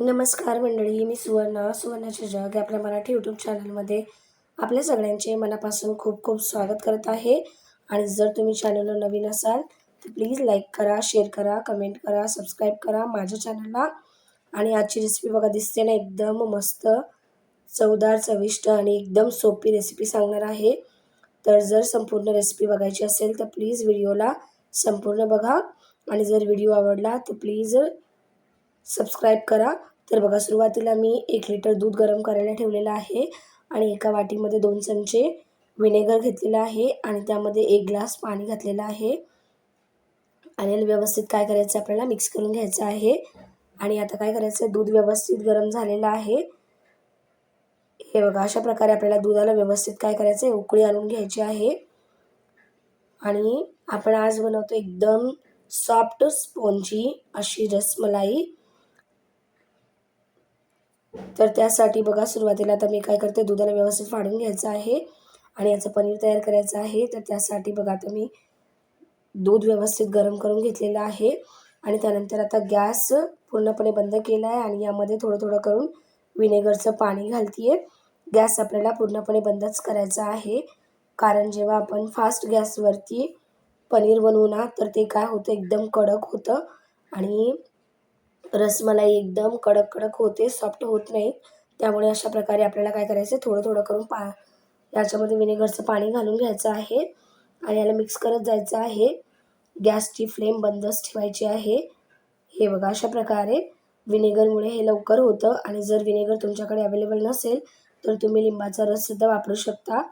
नमस्कार मंडळी मी सुवर्णा. सुवर्णाचे जग आपल्या मराठी यूट्यूब चॅनलमध्ये आपल्या सगळ्यांचे मनापासून खूप खूप स्वागत करत आहे. आणि जर तुम्ही चॅनलला नवीन असाल तर प्लीज लाईक करा शेअर करा कमेंट करा सबस्क्राईब करा माझ्या चॅनलला आणि आजची रेसिपी बघा दिसते ना एकदम मस्त चवदार चविष्ट आणि एकदम सोपी रेसिपी सांगणार आहे. तर जर संपूर्ण रेसिपी बघायची असेल तर प्लीज व्हिडिओला संपूर्ण बघा. आणि जर व्हिडिओ आवडला तर प्लीज सबस्क्राईब करा. तर बघा सुरुवातीला मी एक लिटर दूध गरम करायला ठेवलेलं आहे आणि एका वाटीमध्ये दोन चमचे विनेगर घेतलेलं आहे आणि त्यामध्ये एक ग्लास पाणी घातलेलं आहे. आणि व्यवस्थित काय करायचं आपल्याला मिक्स करून घ्यायचं आहे. आणि आता काय करायचं दूध व्यवस्थित गरम झालेलं आहे. हे बघा अशा प्रकारे आपल्याला दुधाला व्यवस्थित काय करायचं आहे? उकळी आणून घ्यायची आहे. आणि आपण आज बनवतो एकदम सॉफ्ट स्पोंजी अशी रसमलाई. तर त्यासाठी बघा सुरुवातीला आता मी काय करते दुधाला व्यवस्थित फाडून घ्यायचं आहे आणि याचं पनीर तयार करायचं आहे. तर त्यासाठी बघा आता मी दूध व्यवस्थित गरम करून घेतलेलं आहे आणि त्यानंतर आता गॅस पूर्णपणे बंद केला आहे आणि यामध्ये थोडं थोडं करून विनेगरचं पाणी घालते आहे गॅस आपल्याला पूर्णपणे बंदच करायचा आहे. कारण जेव्हा आपण फास्ट गॅसवरती पनीर बनवू ना तर ते काय होतं एकदम कडक होतं आणि रसमलाई एकदम कडक कडक होते सॉफ्ट होत नाही त्यामुळे अशा प्रकारे आपल्याला काय करायचं आहे थोडं थोडं करून पा याच्यामध्ये विनेगरचं पाणी घालून घ्यायचं आहे. आणि याला मिक्स करत जायचं आहे. गॅसची फ्लेम बंदच ठेवायची आहे. हे बघा अशा प्रकारे विनेगरमुळे हे लवकर होतं. आणि जर विनेगर तुमच्याकडे अवेलेबल नसेल तर तुम्ही लिंबाचा रससुद्धा वापरू शकता.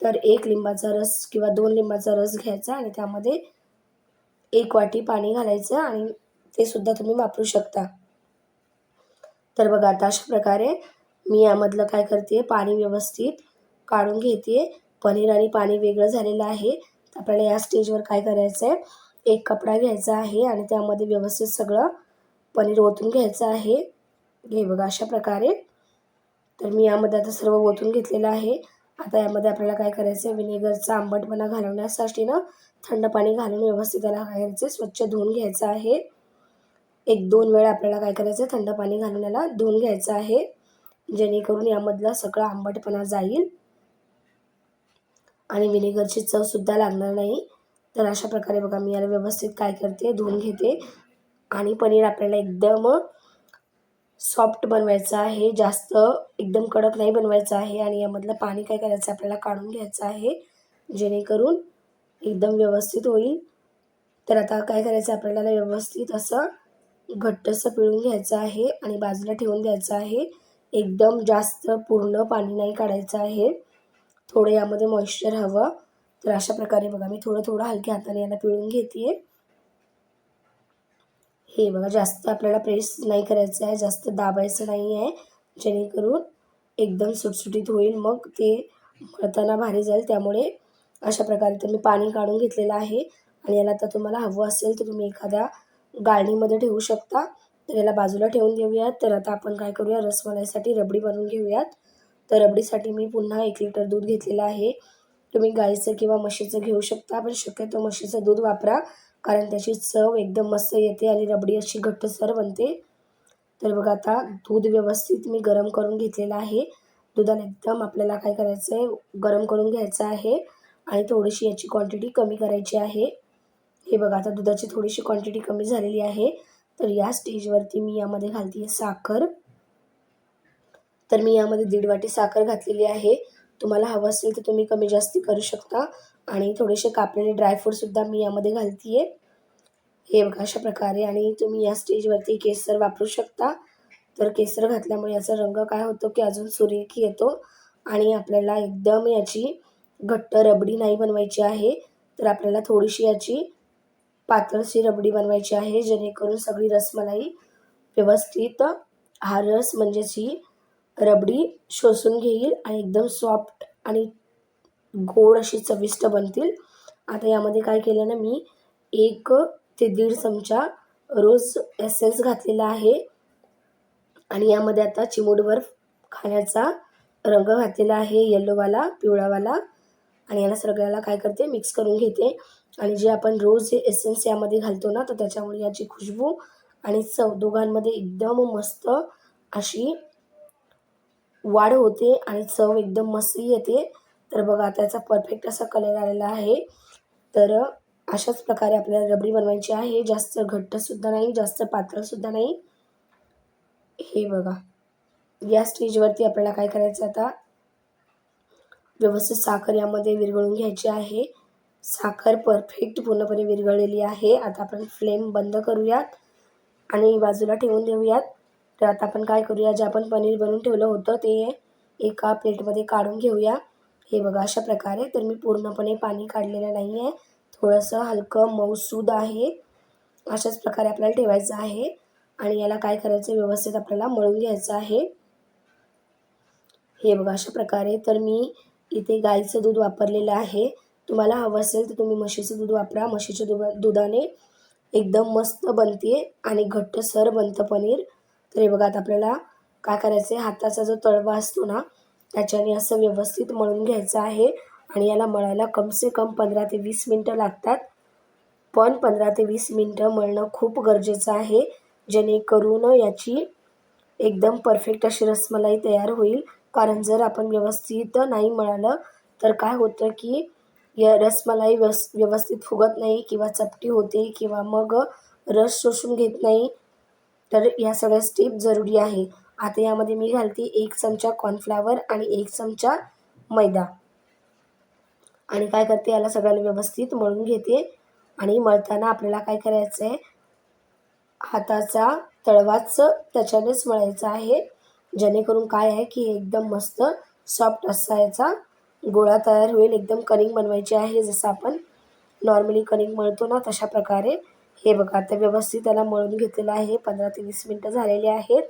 तर एक लिंबाचा रस किंवा दोन लिंबाचा रस घ्यायचा आणि त्यामध्ये एक वाटी पाणी घालायचं आणि ते सुद्धा तुम्ही वापरू शकता. तर बघा आता अशा प्रकारे मी यामधलं काय करते पाणी व्यवस्थित काढून घेते. पनीर आणि पाणी वेगळं झालेलं आहे. तर आपल्याला या स्टेजवर काय करायचं आहे एक कपडा घ्यायचा आहे आणि त्यामध्ये व्यवस्थित सगळं पनीर ओतून घ्यायचं आहे. हे बघा अशा प्रकारे. तर मी यामध्ये आता सर्व ओतून घेतलेलं आहे. आता यामध्ये आपल्याला काय करायचं आहे विनेगरचा आंबटपणा घालवण्यासाठी ना थंड पाणी घालून व्यवस्थित त्याला काय करायचं स्वच्छ धुवून घ्यायचं आहे. एक दोन वेळा आपल्याला काय करायचं थंड पाणी घालून याला धुवून घ्यायचं आहे. जेणेकरून यामधला सगळा आंबटपणा जाईल. आणि विनेगरची चवसुद्धा लागणार नाही. तर अशा प्रकारे बघा मी याला व्यवस्थित काय करते धुवून घेते. आणि पनीर आपल्याला एकदम सॉफ्ट बनवायचं आहे. जास्त एकदम कडक नाही बनवायचं आहे. आणि यामधलं पाणी काय करायचं आपल्याला काढून घ्यायचं आहे. जेणेकरून एकदम व्यवस्थित होईल. तर आता काय करायचं आपल्याला व्यवस्थित असं घट्टसं पिळून घ्यायचं आहे आणि बाजूला ठेवून द्यायचं आहे. एकदम जास्त पूर्ण पाणी नाही काढायचं आहे. थोडं यामध्ये मॉइश्चर हवं. तर अशा प्रकारे बघा मी थोडं थोडं हलक्या हाताने याला पिळून घेते हे बघा जास्त आपल्याला प्रेस नाही करायचं आहे जास्त दाबायचं नाही आहे. जेणेकरून एकदम सुटसुटीत होईल मग ते मळताना भारी जाईल. त्यामुळे अशा प्रकारे तर मी पाणी काढून घेतलेलं आहे. आणि याला आता तुम्हाला हवं असेल तर तुम्ही एखाद्या गाळणीमध्ये ठेवू शकता. तर याला बाजूला ठेवून घेऊयात. तर आता आपण काय करूया? रसमलाईसाठी रबडी बनवून घेऊयात. तर रबडीसाठी मी पुन्हा एक लिटर दूध घेतलेलं आहे. तुम्ही गाईचं किंवा म्हशीचं घेऊ शकता पण शक्यतो म्हशीचं दूध वापरा कारण त्याची चव एकदम मस्त येते आणि रबडी अशी घट्टसर बनते. तर बघा आता दूध व्यवस्थित मी गरम करून घेतलेलं आहे. दुधाला एकदम आपल्याला काय करायचं आहे गरम करून घ्यायचं आहे आणि थोडीशी याची क्वांटिटी कमी करायची आहे. हे बघा आता दुधाची थोडीशी क्वांटिटी कमी झालेली आहे. तर या स्टेजवरती मी यामध्ये घालते साखर. तर मी यामध्ये दीड वाटी साखर घातलेली आहे. तुम्हाला हवं असेल तर तुम्ही कमी जास्ती करू शकता. आणि थोडेसे कापलेले ड्रायफ्रूटसुद्धा मी यामध्ये घालते आहे. हे बघा अशा प्रकारे. आणि तुम्ही या स्टेजवरती केसर वापरू शकता. तर केसर घातल्यामुळे याचा रंग काय होतो की अजून सुरेखी येतो. आणि आपल्याला एकदम याची घट्ट रबडी नाही बनवायची आहे. तर आपल्याला थोडीशी याची पातळशी रबडी बनवायची आहे जेणेकरून सगळी रसमलाई व्यवस्थित हा रस म्हणजेच ही रबडी शोषून घेईल आणि एकदम सॉफ्ट आणि गोड अशी चविष्ट बनतील. आता यामध्ये काय केलं ना मी एक ते दीड चमचा रोज एसेन्स घातलेला आहे. आणि यामध्ये आता चिमूटभर खाण्याचा रंग घातलेला आहे येल्लोवाला पिवळावाला आणि याला सगळ्याला काय करते मिक्स करून घेते. आणि जे आपण रोज एसेन्स यामध्ये घालतो ना तर त्याच्यामुळे याची खुशबू आणि चव दोघांमध्ये एकदम मस्त अशी वाढ होते आणि चव एकदम मस्त येते. तर बघा त्याचा परफेक्ट असा कलर आलेला आहे. तर अशाच प्रकारे आपल्याला रबडी बनवायची आहे. जास्त घट्टसुद्धा नाही जास्त पातळसुद्धा नाही. हे बघा या स्टेजवरती आपल्याला काय करायचं आता? व्यवस्थित साखर यामध्ये विरघळून घ्यायची आहे. साखर परफेक्ट पूर्णपणे विरघळलेली आहे. आता आपण फ्लेम बंद करूयात आणि बाजूला ठेवून देऊयात. तर आता आपण काय करूया जे आपण पनीर बनवून ठेवलं होतं ते एका प्लेटमध्ये काढून घेऊया. हे बघा अशा प्रकारे. तर मी पूर्णपणे पाणी काढलेलं नाही आहे थोडंसं हलकं मऊसूद आहे. अशाच प्रकारे आपल्याला ठेवायचं आहे. आणि याला काय करायचं व्यवस्थित आपल्याला मळून घ्यायचं आहे. हे बघा अशा प्रकारे. तर मी इथे गाईचं दूध वापरलेलं आहे. तुम्हाला हवं असेल तर तुम्ही म्हशीचं दूध वापरा. म्हशीच्या दुधा दुधाने एकदम मस्त बनते आणि घट्टसर बनतं पनीर. तर हे बघा आता आपल्याला काय करायचं आहे हाताचा जो तळवा असतो ना त्याच्याने असं व्यवस्थित मळून घ्यायचं आहे आणि याला मळायला कमसे कम पंधरा ते वीस मिनटं लागतात. पण पंधरा ते वीस मिनटं मळणं खूप गरजेचं आहे जेणेकरून याची एकदम परफेक्ट अशी रसमलाई तयार होईल. कारण जर आपण व्यवस्थित नाही मळालं तर काय होतं की या रसमलाई व्यवस् व्यवस्थित फुगत नाही किंवा चपटी होते किंवा मग रस शोषून घेत नाही तर या सगळ्या स्टेप जरुरी आहे. आता यामध्ये मी घालते एक चमचा कॉर्नफ्लावर आणि एक चमचा मैदा. आणि काय करते याला सगळ्याला व्यवस्थित मळून घेते. आणि मळताना आपल्याला काय करायचं आहे हाताचा तळवाच त्याच्यानेच मळायचा आहे. जेणेकरून काय आहे की एकदम मस्त सॉफ्ट असायचा. गोळा तयार होईल एकदम कनिंग बनवायची आहे जसं आपण नॉर्मली कनिंग मळतो ना तशा प्रकारे. हे बघा आता व्यवस्थित त्याला मळून घेतलेलं आहे. पंधरा ते वीस मिनटं झालेली आहेत.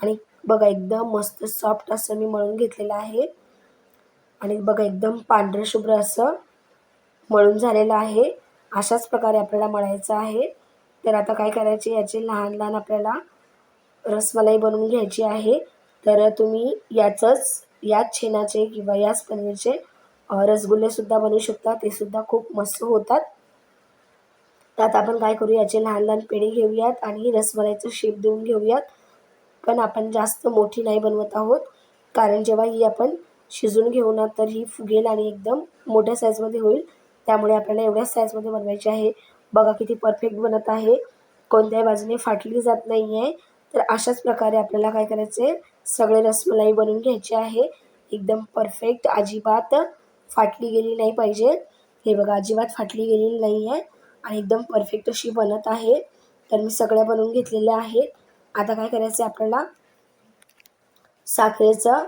आणि बघा एकदम मस्त सॉफ्ट असं मी मळून घेतलेलं आहे. आणि बघा एकदम पांढरं शुभ्र असं मळून झालेलं आहे. अशाच प्रकारे आपल्याला मळायचं आहे. तर आता काय करायचे याचे लहान लहान आपल्याला रसमलाई बनवून घ्यायची आहे. तर तुम्ही याचंच याच छेनाचे किंवा याच पनीरचे रसगुल्लेसुद्धा बनवू शकता ते सुद्धा खूप मस्त होतात. त्यात आपण काय करू याचे लहान लहान पेढे घेऊयात आणि रसमलाईचं शेप देऊन घेऊयात. पण आपण जास्त मोठी नाही बनवत आहोत. कारण जेव्हा ही आपण शिजून घेऊ ना तर ही फुगेल आणि एकदम मोठ्या साईजमध्ये होईल. त्यामुळे आपल्याला एवढ्याच साईजमध्ये बनवायची आहे. बघा किती परफेक्ट बनत आहे. कोणत्याही बाजूने फाटली जात नाही आहे तर अशाच प्रकारे आपल्याला काय करायचं आहे सगळे रसमलाई बनवून घ्यायचे आहे. एकदम परफेक्ट अजिबात फाटली गेली नाही पाहिजे. हे बघा अजिबात फाटली गेलेली नाही आहे आणि एकदम परफेक्ट अशी बनत आहे. तर मी सगळ्या बनवून घेतलेल्या आहेत. आता काय करायचं आहे आपल्याला? साखरेचं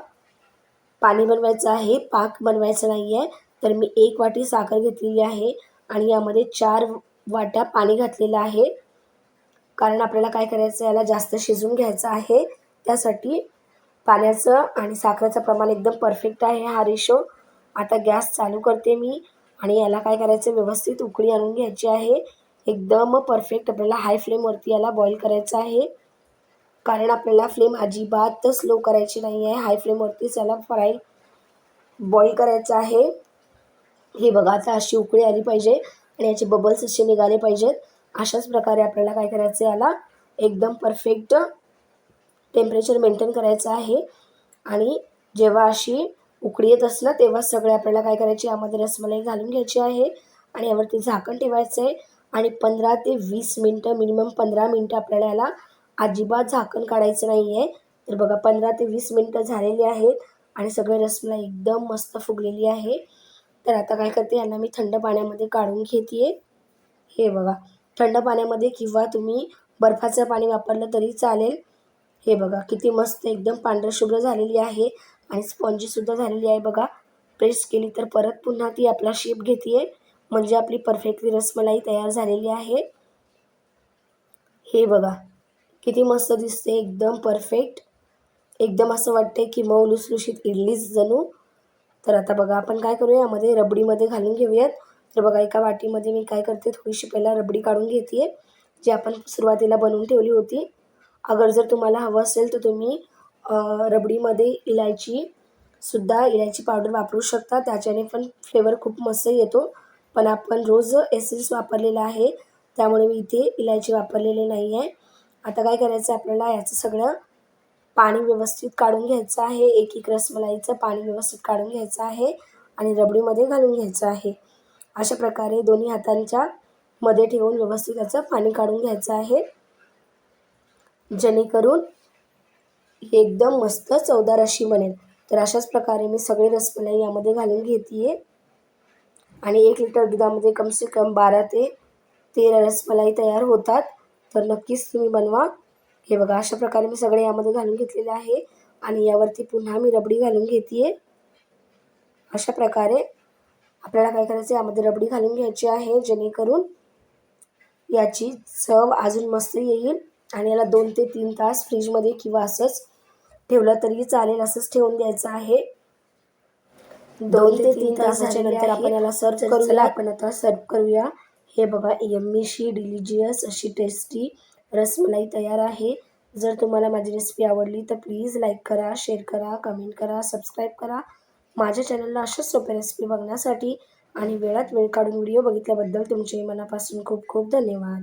पाणी बनवायचं आहे. पाक बनवायचं नाही आहे तर मी एक वाटी साखर घेतलेली आहे आणि यामध्ये चार वाट्या पाणी घातलेलं आहे. कारण आपल्याला काय करायचं याला जास्त शिजून घ्यायचं आहे. त्यासाठी पाण्याचं आणि साखरेचं प्रमाण एकदम परफेक्ट आहे हा रेशो आता गॅस चालू करते मी आणि याला काय करायचं? व्यवस्थित उकळी आणून घ्यायची आहे. एकदम परफेक्ट आपल्याला हाय फ्लेमवरती याला बॉईल करायचं आहे. कारण आपल्याला फ्लेम अजिबात स्लो करायची नाही आहे. हाय फ्लेमवरतीच याला फ्राय बॉईल करायचं आहे. हे बघा आता अशी उकळी आली पाहिजे आणि याचे बबल्स असे निघाले पाहिजेत. अशाच प्रकारे आपल्याला काय करायचं याला? एकदम परफेक्ट टेम्परेचर मेंटेन करायचं आहे. आणि जेव्हा अशी उकळी येत असं तेव्हा सगळे आपल्याला काय करायचे? यामध्ये रसमलाई घालून घ्यायची आहे. आणि यावरती झाकण ठेवायचं आहे आणि पंधरा ते वीस मिनटं मिनिमम पंधरा मिनटं आपल्याला याला अजिबात झाकण काढायचं नाही आहे तर बघा पंधरा ते वीस मिनटं झालेली आहेत. आणि सगळे रसमलाई एकदम मस्त फुगलेली आहे. तर आता काय करते? यांना मी थंड पाण्यामध्ये काढून घेते हे बघा थंड पाण्यामध्ये किंवा तुम्ही बर्फाचं पाणी वापरलं तरी चालेल. हे बघा किती मस्त एकदम पांढरं शुभ्र झालेली आहे आणि स्पॉन्जीसुद्धा झालेली आहे बघा. प्रेस केली तर परत पुन्हा ती आपला शेप घेते म्हणजे आपली परफेक्टली रसमलाई तयार झालेली आहे. हे बघा किती मस्त दिसते एकदम परफेक्ट एकदम असं वाटते की मऊ लुसलुशीत इडलीच जणू. तर आता बघा आपण काय करूया यामध्ये रबडीमध्ये घालून घेऊयात. तर बघा एका वाटीमध्ये मी काय करते थोडीशी पहिला रबडी काढून घेते जी आपण सुरुवातीला बनवून ठेवली होती. अगर जर तुम्हाला हवं असेल तर तुम्ही रबडीमध्ये इलायचीसुद्धा इलायची पावडर वापरू शकता. त्याच्याने पण फ्लेवर खूप मस्त येतो. पण आपण रोज एसेन्स वापरलेला आहे. त्यामुळे मी इथे इलायची वापरलेली नाही आहे. आता काय करायचं आपल्याला? याचं सगळं पाणी व्यवस्थित काढून घ्यायचं आहे. एक एक रसमलाईचं पाणी व्यवस्थित काढून घ्यायचं आहे आणि रबडीमध्ये घालून घ्यायचं आहे. अशा प्रकारे दोन्ही हातांच्या मध्ये ठेवून व्यवस्थित त्याचं पाणी काढून घ्यायचं आहे. जेणेकरून एकदम मस्त चवदार अशी बनेल. तर अशाच प्रकारे मी सगळे रसमलाई यामध्ये घालून घेते आणि एक लिटर दुधामध्ये कम से कम बारा ते तेरा रसमलाई तयार होतात. तर नक्कीच तुम्ही बनवा. हे बघा अशा प्रकारे मी सगळे यामध्ये घालून घेतलेले आहे. आणि यावरती पुन्हा मी रबडी घालून घेते अशा प्रकारे आपल्याला काय करायचं यामध्ये रबडी घालून घ्यायची आहे. जेणेकरून याची चव अजून मस्त येईल. आणि याला दोन ते तीन तास फ्रीजमध्ये किंवा असंच ठेवलं तरी चालेल असंच ठेवून द्यायचं आहे. दोन ते तीन तासाच्या नंतर आपण याला सर्व करूया. आपण आता सर्व करूया. हे बघा यम्मीशी डिलिजियस अशी टेस्टी रसमलाई तयार आहे. जर तुम्हाला माझी रेसिपी आवडली तर प्लीज लाईक करा शेअर करा कमेंट करा सबस्क्राईब करा. माझ्या चॅनलला अशाच सोप्या रेसिपी बघण्यासाठी आणि वेळात वेळ काढून व्हिडिओ बघितल्याबद्दल तुमचे मनापासून खूप खूप धन्यवाद.